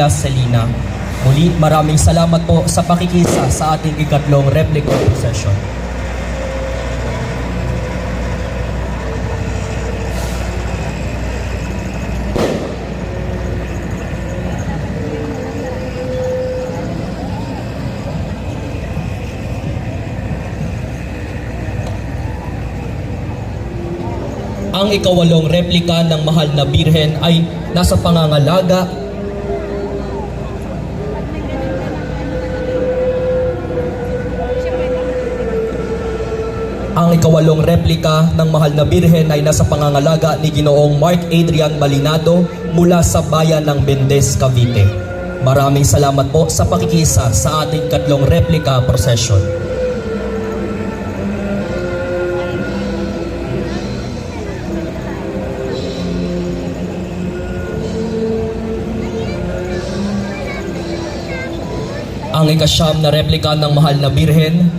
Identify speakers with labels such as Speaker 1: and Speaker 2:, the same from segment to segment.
Speaker 1: Maria Celina. Muli, maraming salamat po sa pakikisa sa ating ikatlong replica procession. Ang ikawalong replika ng mahal na birhen ay nasa pangangalaga Ang ikawalong replika ng mahal na birhen ay nasa pangangalaga ni Ginoong Mark Adrian Malinado mula sa bayan ng Bendes, Cavite. Maraming salamat po sa pakikisa sa ating katlong replika procession. Ang ikasyam na replika ng mahal na birhen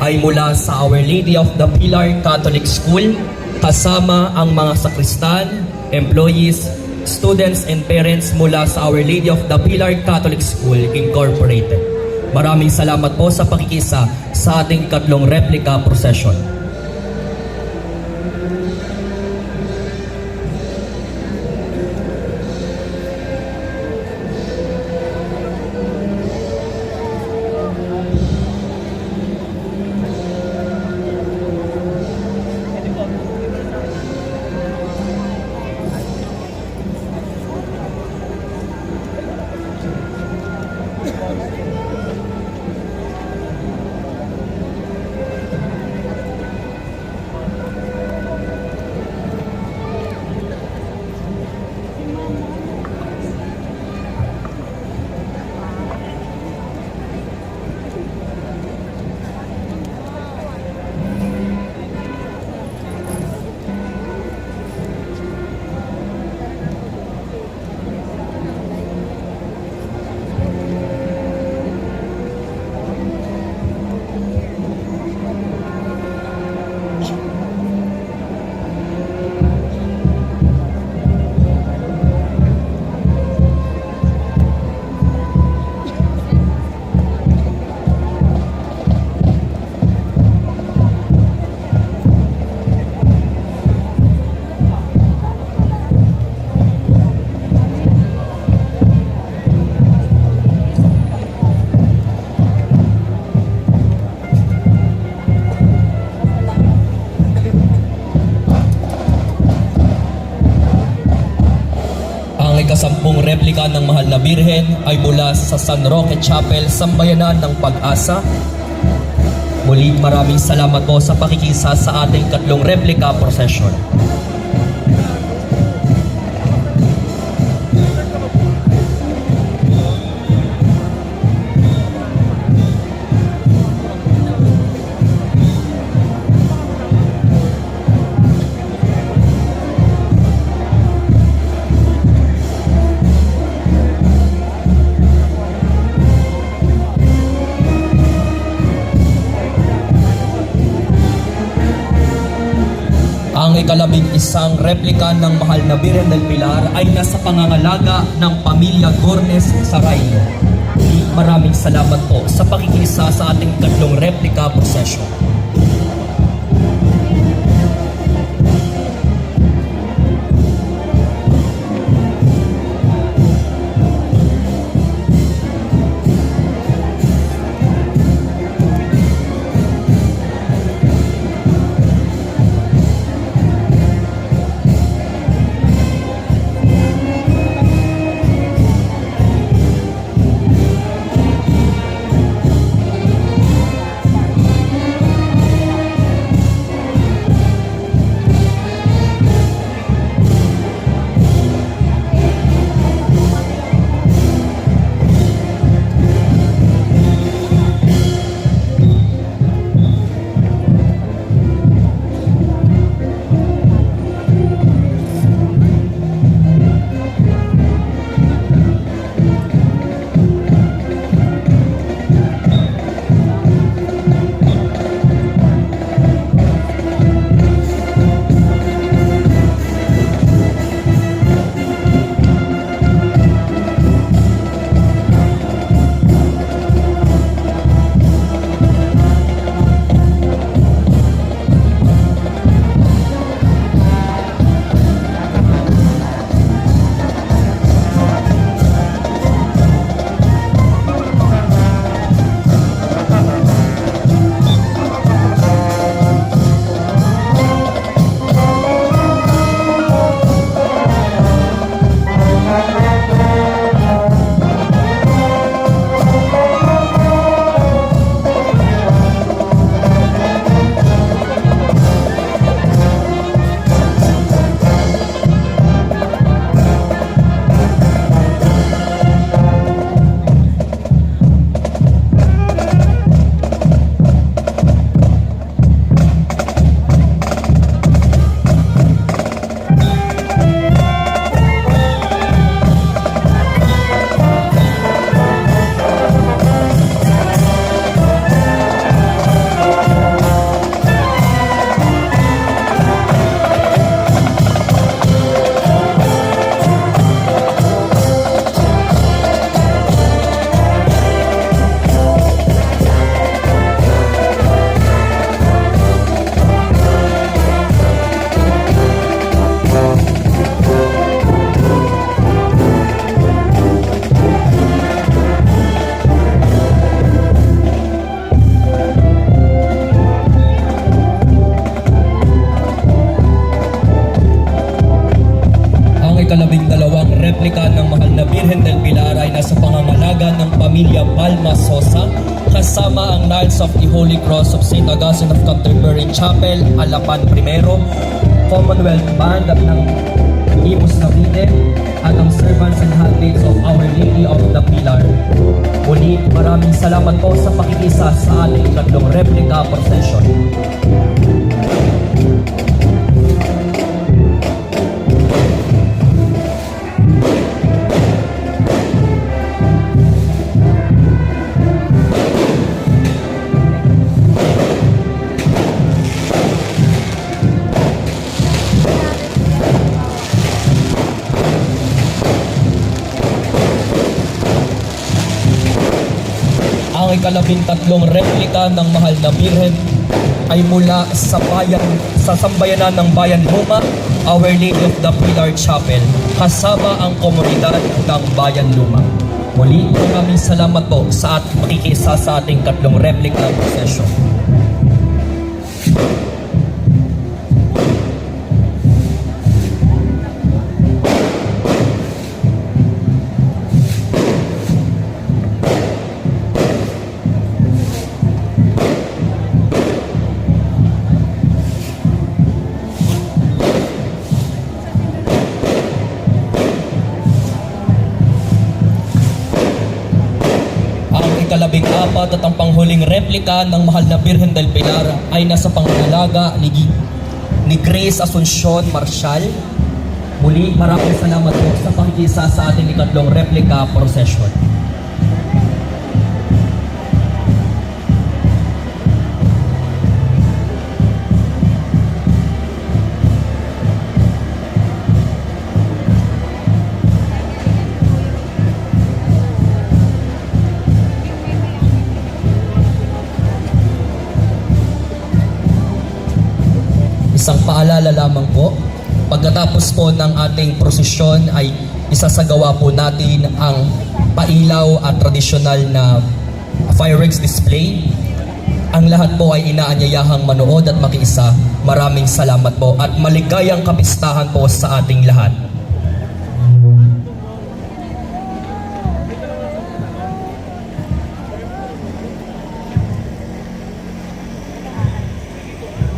Speaker 1: ay mula sa Our Lady of the Pilar Catholic School kasama ang mga sakristan, employees, students and parents mula sa Our Lady of the Pilar Catholic School Incorporated. Maraming salamat po sa pakikisa sa ating katlong replika procession. Ang ikasampung replika ng Mahal na Birhen ay mula sa San Roque Chapel, Sambayanan ng Pag-asa. Muli maraming salamat po sa pakikisa sa ating katlong replika procession. Ikalabing isang replika ng mahal na Birhen del Pilar ay nasa pangangalaga ng pamilya Gornes Sarailo. Maraming salamat po sa pakikisa sa ating katlong replika procession. nasa pangangalaga ng pamilya Palma Sosa kasama ang Knights of the Holy Cross of St. Augustine of Canterbury Chapel, Alapan Primero, Commonwealth Band ng Imus Cavite at ang servants and handmaids of Our Lady of the Pilar. Muli, maraming salamat po sa pakikisa sa ating ikatlong replica procession. Ang ikalabing tatlong replika ng mahal na Birhen ay mula sa bayan sa sambayanan ng Bayan Luma, Our Lady of the Pilar Chapel, kasama ang komunidad ng Bayan Luma. Muli, maraming salamat po sa at makikisa sa ating tatlong replika procession. Ang ikalabing apat at ang panghuling replika ng mahal na Birhen del Pilar ay nasa pangangalaga ni, ni Grace Asuncion Marshall. Muli, maraming salamat po sa pakikisa sa ating ikatlong replika procession. Paalala lamang po, pagkatapos po ng ating prosesyon ay isasagawa po natin ang pailaw at tradisyonal na fireworks display. Ang lahat po ay inaanyayahang manood at makiisa. Maraming salamat po at maligayang kapistahan po sa ating lahat.